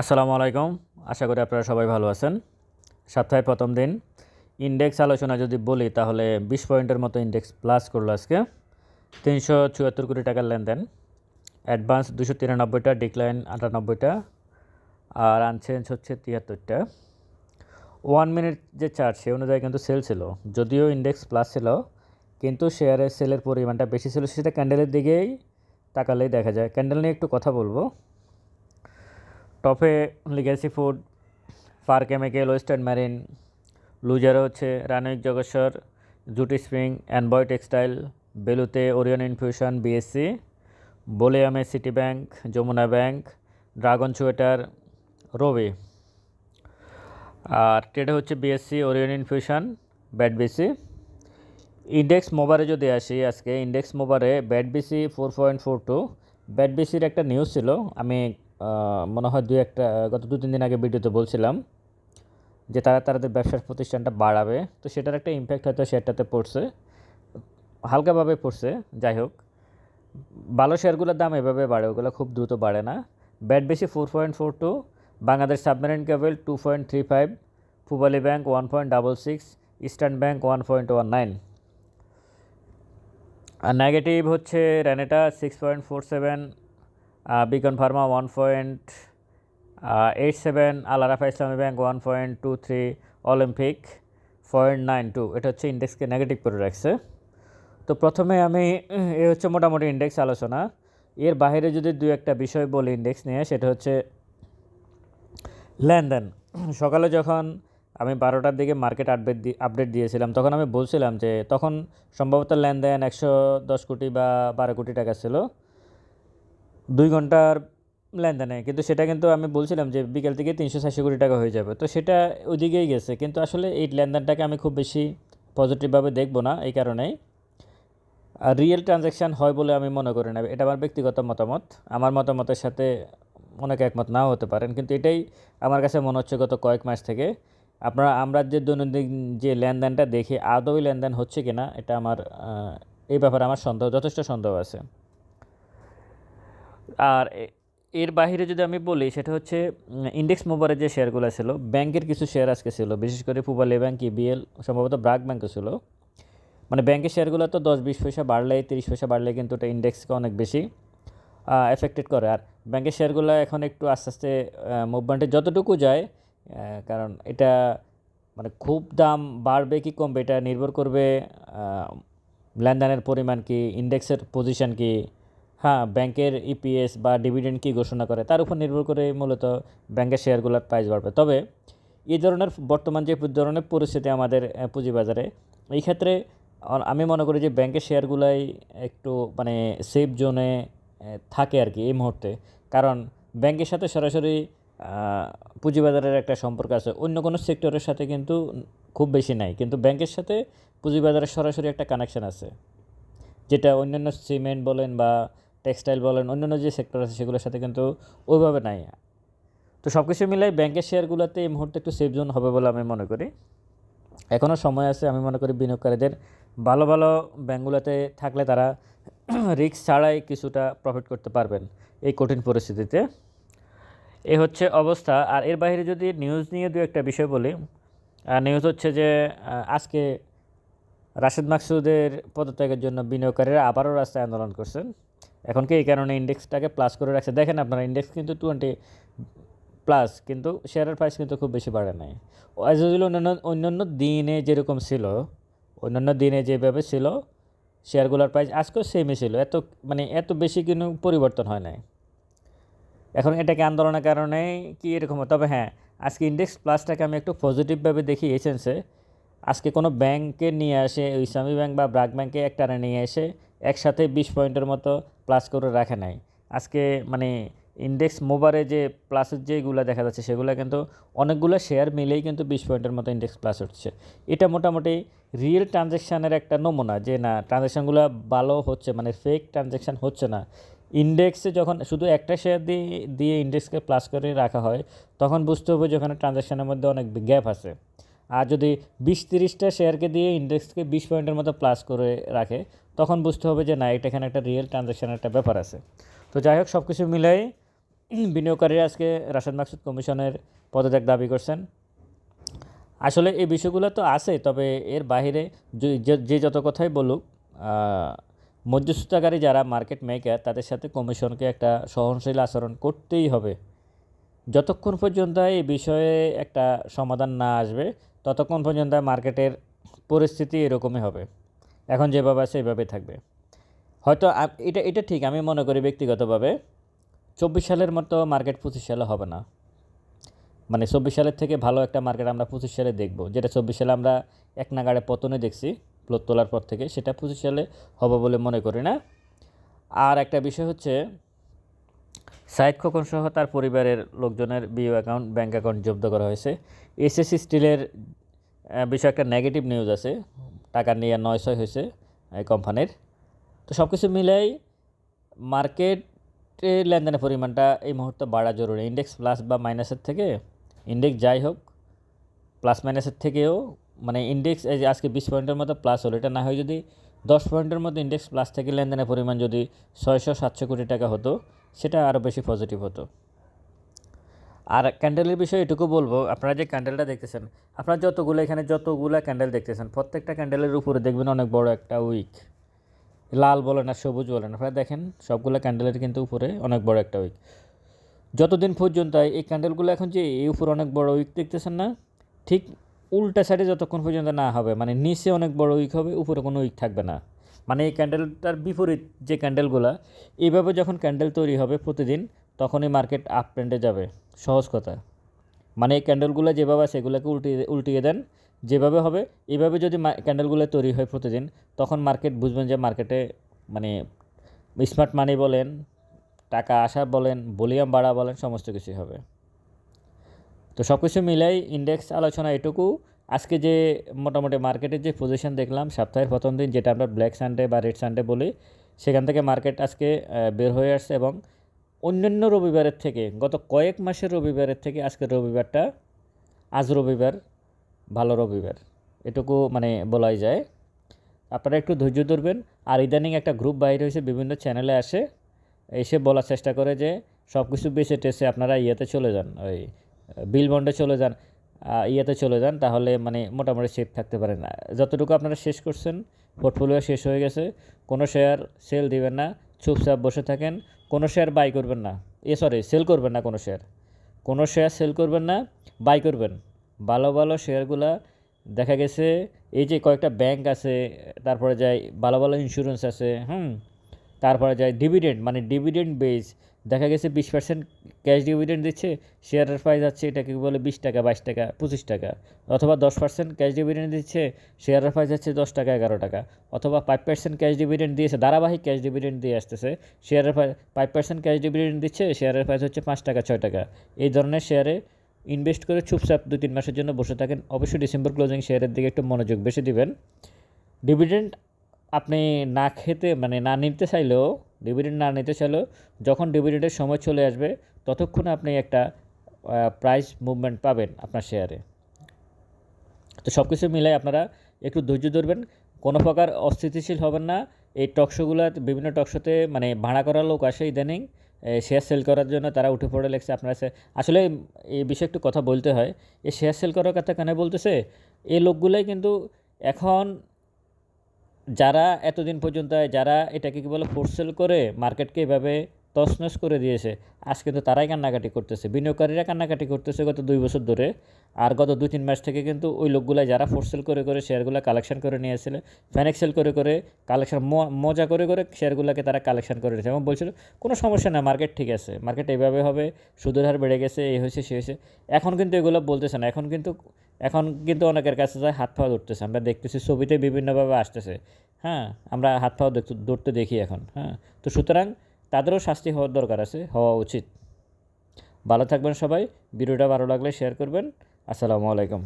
আসসালামু আলাইকুম। আশা করি আপনারা সবাই ভালো আছেন। সপ্তাহের প্রথম দিন। ইন্ডেক্স আলোচনা যদি বলি, তাহলে বিশ পয়েন্টের মতো ইন্ডেক্স প্লাস করল আজকে। তিনশো চুয়াত্তর কোটি টাকার লেনদেন। অ্যাডভান্স দুশো তিরানব্বইটা ডিক্লাইন আটানব্বইটা, আর আনচেঞ্জ হচ্ছে তিয়াত্তরটা। ওয়ান মিনিট যে চার্জ সে অনুযায়ী কিন্তু সেল ছিল। যদিও ইন্ডেক্স প্লাস ছিল, কিন্তু শেয়ারের সেলের পরিমাণটা বেশি ছিল। সেটা ক্যান্ডেলের দিকেই তাকালেই দেখা যায়। ক্যান্ডেল নিয়ে একটু কথা বলব। টপে Legacy Food, Far Chemical, Western Marine লুজারে হচ্ছে রানয়িক জগেশ্বর জুটি স্প্রিং, অ্যানবয় টেক্সটাইল, বেলুতে Orion infusion, BSC, বলিয়ামে City Bank, Jamuna bank, Dragon Sweater Robi. আর ট্রেডে হচ্ছে BSC, Orion Infusion, BAT BC. Index মোবারে যদি আসি আজকে, index মোবারে BAT BC four point four two. BAT বিসির একটা নিউজ ছিল, আমি মনে হয় দু একটা, গত দু তিন দিন আগে ভিডিওতে বলছিলাম যে তারা তাদের ব্যবসার প্রতিষ্ঠানটা বাড়াবে। তো সেটার একটা ইম্প্যাক্ট হয়তো শেয়ারটাতে পড়ছে, হালকাভাবে পড়ছে, যাই হোক। ভালো শেয়ারগুলোর দাম এভাবে বাড়ে, ওগুলো খুব দ্রুত বাড়ে না। ব্যাট বেশি four point four two Bangladesh submarine cable two point three five Pubali bank one point double six Eastern bank one point one nine আর নেগেটিভ হচ্ছে Renata six point four seven Beacon pharma one point eight seven Al Arafah Islami bank one point two three Olympic point nine two এটা হচ্ছে ইন্ডেক্সকে negative করে রাখছে। তো প্রথমে আমি, এ হচ্ছে মোটামুটি ইন্ডেক্স আলোচনা। এর বাইরে যদি দু একটা বিষয় বলি ইন্ডেক্স নিয়ে, সেটা হচ্ছে লেনদেন। সকালে যখন আমি বারোটার দিকে মার্কেট আপডেট দি আপডেট দিয়েছিলাম, তখন আমি বলছিলাম যে, তখন সম্ভবত লেনদেন একশো দশ কোটি বা বারো কোটি টাকা ছিল। দুই ঘণ্টার লেনদেনে কিন্তু সেটা কিন্তু আমি বলছিলাম যে বিকেল থেকে তিনশো চারশো কোটি টাকা হয়ে যাবে। তো সেটা ওইদিকেই গেছে। কিন্তু আসলে এই লেনদেনটাকে আমি খুব বেশি পজিটিভভাবে দেখব না এই কারণেই। আর রিয়েল ট্রানজ্যাকশান হয় বলে আমি মনে করি না। এটা আমার ব্যক্তিগত মতামত। আমার মতামতের সাথে অনেকে একমত নাও হতে পারেন। কিন্তু এটাই আমার কাছে মনে হচ্ছে গত কয়েক মাস থেকে। আপনারা, আমরা যে দৈনন্দিন যে লেনদেনটা দেখি, আদৌ লেনদেন হচ্ছে কিনা, এটা আমার এই ব্যাপারে আমার সন্দেহ, যথেষ্ট সন্দেহ আছে। আর এর বাইরে যদি আমি বলি, সেটা হচ্ছে ইন্ডেক্স মোবারের যে শেয়ারগুলো ছিল ব্যাংকের কিছু শেয়ার আজকে ছিল। বিশেষ করে পুবালি ব্যাংক ইবিএল সম্ভবত ব্রাক ব্যাংকও ছিল। মানে ব্যাংকের শেয়ারগুলো তো দশ বিশ পয়সা বাড়লে তিরিশ পয়সা বাড়লে কিন্তু ওটা ইন্ডেক্সকে অনেক বেশি এফেক্টেড করে। আর ব্যাংকের শেয়ারগুলো এখন একটু আস্তে আস্তে মুভমেন্টে যতটুকু যায় কারণ এটা মানে খুব দাম বাড়বে কি কমবে এটা নির্ভর করবে লেনদেনের পরিমাণ কি ইন্ডেক্সের পজিশন কি হ্যাঁ ব্যাংকের ইপিএস বা ডিভিডেন্ড কি ঘোষণা করে, তার উপর নির্ভর করে মূলত ব্যাংকের শেয়ারগুলোর প্রাইস বাড়বে। তবে এই ধরনের বর্তমান যে ধরনের পরিস্থিতি আমাদের পুঁজিবাজারে, এই ক্ষেত্রে আমি মনে করি যে ব্যাংকের শেয়ারগুলাই একটু মানে সেফ জোনে থাকে আর কি এই মুহূর্তে। কারণ ব্যাংকের সাথে সরাসরি পুঁজিবাজারের একটা সম্পর্ক আছে, অন্য কোনো সেক্টরের সাথে কিন্তু খুব বেশি নাই, কিন্তু ব্যাংকের সাথে পুঁজিবাজারের সরাসরি একটা কানেকশন আছে। যেটা অন্যান্য সিমেন্ট বলেন বা টেক্সটাইল বলেন, অন্যান্য যে সেক্টর আছে সেগুলোর সাথে কিন্তু ওইভাবে নাই। তো সব কিছু মিলাই ব্যাংকের শেয়ারগুলোতে এই মুহূর্তে একটু সেফ জোন হবে বলে আমি মনে করি। এখনও সময় আছে, আমি মনে করি বিনিয়োগকারীদের ভালো ভালো ব্যাঙ্কগুলোতে থাকলে তারা রিস্ক ছাড়াই কিছুটা প্রফিট করতে পারবেন এই কঠিন পরিস্থিতিতে। এ হচ্ছে অবস্থা। আর এর বাইরে যদি নিউজ নিয়ে দু একটা বিষয় বলি নিউজ হচ্ছে যে আজকে রাশেদ মাকসুদের পদত্যাগের জন্য বিনিয়োগকারীরা আবারও রাস্তায় আন্দোলন করছেন। এখন কি এই কারণে ইন্ডেক্সটাকে প্লাস করে রাখছে? দেখেন আপনারা ইন্ডেক্স কিন্তু টোয়েন্টি প্লাস কিন্তু শেয়ারের প্রাইস কিন্তু খুব বেশি বাড়ে নাই। আজ যদি অন্যান্য অন্যান্য দিনে যেরকম ছিল, অন্যান্য দিনে যেভাবে ছিল শেয়ারগুলোর প্রাইস আজকেও সেমই ছিল। এত মানে এত বেশি কিন্তু পরিবর্তন হয় নাই। এখন এটাকে আন্দোলনের কারণে কি এরকম? তবে হ্যাঁ আজকে ইন্ডেক্স প্লাসটাকে আমি একটু পজিটিভভাবে দেখি, এই সেন্সে আজকে কোনো ব্যাংকে নিয়ে আসে ইসলামী ব্যাংক বা ব্রাক ব্যাংকে একটানে নিয়ে এসে একসাথে বিশ পয়েন্টের মতো প্লাস করে রাখে নাই। আজকে মানে ইন্ডেক্স মোবারে যে প্লাসের যেগুলো দেখা যাচ্ছে, সেগুলো কিন্তু অনেকগুলো শেয়ার মিলেই কিন্তু বিশ পয়েন্টের মতো ইন্ডেক্স প্লাস হচ্ছে এটা মোটামুটি রিয়েল ট্রানজ্যাকশানের একটা নমুনা যে না ট্রানজ্যাকশানগুলো ভালো হচ্ছে মানে ফেক ট্রানজ্যাকশান হচ্ছে না। ইন্ডেক্সে যখন শুধু একটা শেয়ার দিয়ে দিয়ে ইন্ডেক্সকে প্লাস করে রাখা হয়, তখন বুঝতে হবে যে ওখানে ট্রানজ্যাকশানের মধ্যে অনেক গ্যাপ আছে। আর যদি বিশ তিরিশটা শেয়ারকে দিয়ে ইন্ডেক্সকে বিশ পয়েন্টের মতো প্লাস করে রাখে, তখন বুঝতে হবে যে না এটা এখানে একটা রিয়েল ট্রানজ্যাকশানের একটা ব্যাপার আছে। তো যাই হোক সব কিছু মিলাই বিনিয়োগকারীরা আজকে রাশেদ মাকসুদ কমিশনের পদত্যাগ দাবি করছেন। আসলে এই বিষয়গুলো তো আছে, তবে এর যে- যে যত কথাই বলুক মধ্যস্থতাকারী যারা মার্কেট মেকার তাদের সাথে কমিশনকে একটা সহনশীল আচরণ করতেই হবে। যতক্ষণ পর্যন্ত এই বিষয়ে একটা সমাধান না আসবে ততক্ষণ পর্যন্ত মার্কেটের পরিস্থিতি এরকমই হবে। এখন যেভাবে আছে এভাবে থাকবে। হয়তো এটা এটা ঠিক, আমি মনে করি ব্যক্তিগতভাবে চব্বিশ সালের মতো মার্কেট পঁচিশ সালে হবে না। মানে চব্বিশ সালের থেকে ভালো একটা মার্কেট আমরা পঁচিশ সালে দেখব। যেটা চব্বিশ সালে আমরা এক নাগাড়ে পতনে দেখছি, প্লট তোলার পর থেকে, সেটা পঁচিশ সালে হবে বলে মনে করি না। আর একটা বিষয় হচ্ছে সাইদ খোকন সহ তার পরিবারের লোকজনের বিও অ্যাকাউন্ট ব্যাঙ্ক অ্যাকাউন্ট জব্দ করা হয়েছে। এসএসসি স্টিলের বিষয়ে একটা নেগেটিভ নিউজ আছে। টাকা নিয়ে নয় ছয় হয়েছে এই কোম্পানির। তো সব কিছু মিলাই মার্কেটে লেনদেনের পরিমাণটা এই মুহূর্তে বাড়া জরুরি। ইন্ডেক্স প্লাস বা মাইনাসের থেকে ইন্ডেক্স যাই হোক প্লাস মাইনাসের থেকেও মানে ইন্ডেক্স এই যে আজকে বিশ পয়েন্টের মতো প্লাস হলো, এটা না হয় যদি দশ পয়েন্টের মতো ইন্ডেক্স প্লাস থেকে লেনদেনের পরিমাণ যদি ছয়শো সাতশো কোটি টাকা হতো সেটা আরও বেশি পজিটিভ হতো। আর ক্যান্ডেলের বিষয়ে এটুকু বলব, আপনারা যে ক্যান্ডেলটা দেখতেছেন, আপনারা যতগুলো এখানে যতগুলো ক্যান্ডেল দেখতেছেন, প্রত্যেকটা ক্যান্ডেলের উপরে দেখবেন অনেক বড় একটা উইক লাল বলেন আর সবুজ বলেন, আপনারা দেখেন সবগুলো ক্যান্ডেলের কিন্তু উপরে অনেক বড় একটা উইক যতদিন পর্যন্ত এই ক্যান্ডেলগুলো এখন যে এই উপরে অনেক বড় উইক দেখতেছেন না, ঠিক উল্টা সাইডে যতক্ষণ পর্যন্ত না হবে মানে নিচে অনেক বড় উইক হবে, উপরে কোনো উইক থাকবে না। মানে এই ক্যান্ডেলটার বিপরীত যে ক্যান্ডেলগুলো এইভাবে যখন ক্যান্ডেল তৈরি হবে প্রতিদিন, তখনই মার্কেট আপ ট্রেন্ডে যাবে। সহজ কথা। মানে এই ক্যান্ডেলগুলো যেভাবে সেগুলোকে উল্টিয়ে উল্টিয়ে দেন। যেভাবে হবে, এইভাবে যদি ক্যান্ডেলগুলো তৈরি হয় প্রতিদিন, তখন মার্কেট বুঝবেন যে মার্কেটে মানে স্মার্ট মানি বলেন, টাকা আসা বলেন ভলিউম বাড়া বলেন, সমস্ত কিছুই হবে। তো সব কিছু মিলাই ইন্ডেক্স আলোচনা এটুকু। আজকে যে মোটামুটি মার্কেটের যে পজিশন দেখলাম, সপ্তাহের প্রথম দিন যেটা আমরা ব্ল্যাক সানডে বা রেড সানডে বলি, সেখান থেকে মার্কেট আজকে বের হয়ে আসছে এবং অন্যান্য রবিবারের থেকে, গত কয়েক মাসের রবিবারের থেকে আজকের রবিবারটা আজ রবিবার, ভালো রবিবার, এটুকু মানে বলাই যায়। আপনারা একটু ধৈর্য ধরবেন। আর ইদানিং একটা গ্রুপ বাইর হয়েছে, বিভিন্ন চ্যানেলে আসে, এসে বলার চেষ্টা করে যে সব কিছু বেছে টেসে আপনারা ইয়েতে চলে যান, ওই বিল বন্ডে চলে যান। ইয়েতে চলে যান, তাহলে মানে মোটামুটি সেফ থাকতে পারেন। যতটুকু আপনারা শেষ করছেন পোর্টফোলিও শেষ হয়ে গেছে, কোনো শেয়ার সেল দিবেন না, চুপচাপ বসে থাকেন, কোনো শেয়ার বাই করবেন না। এ সরি সেল করবেন না কোনো শেয়ার কোনো শেয়ার সেল করবেন না বাই করবেন। ভালো ভালো শেয়ারগুলা দেখা গেছে, এই যে কয়েকটা ব্যাংক আছে, তারপরে যায় ভালো ভালো ইন্স্যুরেন্স আছে, হুম, তারপরে যায় ডিভিডেন্ড মানে ডিভিডেন্ড বেস দেখা গেছে বিশ পার্সেন্ট ক্যাশ ডিভিডেন্ড দিচ্ছে শেয়ারের প্রাইস আছে এটাকে বলে বিশ টাকা, বাইশ টাকা, পঁচিশ টাকা, অথবা দশ পার্সেন্ট ক্যাশ ডিভিডেন্ড দিচ্ছে শেয়ারের প্রাইস আছে দশ টাকা, এগারো টাকা, অথবা ফাইভ পার্সেন্ট ক্যাশ ডিভিডেন্ড দিয়েছে, ধারাবাহিক ক্যাশ ডিভিডেন্ড দিয়ে আসতেছে শেয়ারের ফাইভ পার্সেন্ট ক্যাশ ডিভিডেন্ড দিচ্ছে শেয়ারের প্রাইস হচ্ছে পাঁচ টাকা, ছয় টাকা। এই ধরনের শেয়ারে ইনভেস্ট করে চুপচাপ দু তিন মাসের জন্য বসে থাকেন, অবশ্যই ডিসেম্বর ক্লোজিং শেয়ারের দিকে একটু মনোযোগ বেশি দিবেন। ডিভিডেন্ড আপনি না খেতে মানে না নিতে চাইলেও ডিভিডেন্ড না নিতে চাইলেও যখন ডিভিডেন্ডের সময় চলে আসবে, ততক্ষণ আপনি একটা প্রাইস মুভমেন্ট পাবেন আপনার শেয়ারে তো সব কিছু মিলাই আপনারা একটু ধৈর্য ধরবেন, কোনো প্রকার অস্থিতিশীল হবেন না। এই টকশোগুলো বিভিন্ন টকশোতে মানে ভাড়া করা লোক আসে ইদানিং শেয়ার সেল করার জন্য তারা উঠে পড়ে লেগছে। আপনারা আসলে এই বিষয়ে একটু কথা বলতে হয় এই শেয়ার সেল করার কথা কেন বলতেছে? এই লোকগুলোই কিন্তু এখন যারা এতদিন পর্যন্ত যারা এটাকে কী বলে ফোর্স সেল করে মার্কেটকে এভাবে তছনছ করে দিয়েছে আজ কিন্তু তারাই কান্নাকাটি করতেছে। বিনিয়োগকারীরা কান্নাকাটি করতেছে গত দুই বছর ধরে। আর গত দুই তিন মাস থেকে কিন্তু ওই লোকগুলাই যারা ফোর্স সেল করে করে শেয়ারগুলো কালেকশন করে নিয়েছিল ফ্যানেক সেল করে করে কালেকশন মজা করে করে শেয়ারগুলোকে তারা কালেকশন করে নিয়েছে। এবং বলছিল, কোনো সমস্যা না মার্কেট ঠিক আছে মার্কেট এইভাবে হবে, সুদের হার বেড়ে গেছে, এই হয়েছে, সে হয়েছে। এখন কিন্তু এগুলো বলতেছে না। এখন কিন্তু এখন কিন্তু অনেকের কাছে যায়, হাত পাওয়া ধরতেছে। আমরা দেখতেছি ছবিতে বিভিন্নভাবে আসতেছে। হ্যাঁ আমরা হাত পাওয়া ধরতে দেখি এখন। হ্যাঁ তো সুতরাং তাদেরও শাস্তি হওয়ার দরকার আছে, হওয়া উচিত। ভালো থাকবেন সবাই। ভিডিওটা ভালো লাগলে শেয়ার করবেন। আসসালামু আলাইকুম।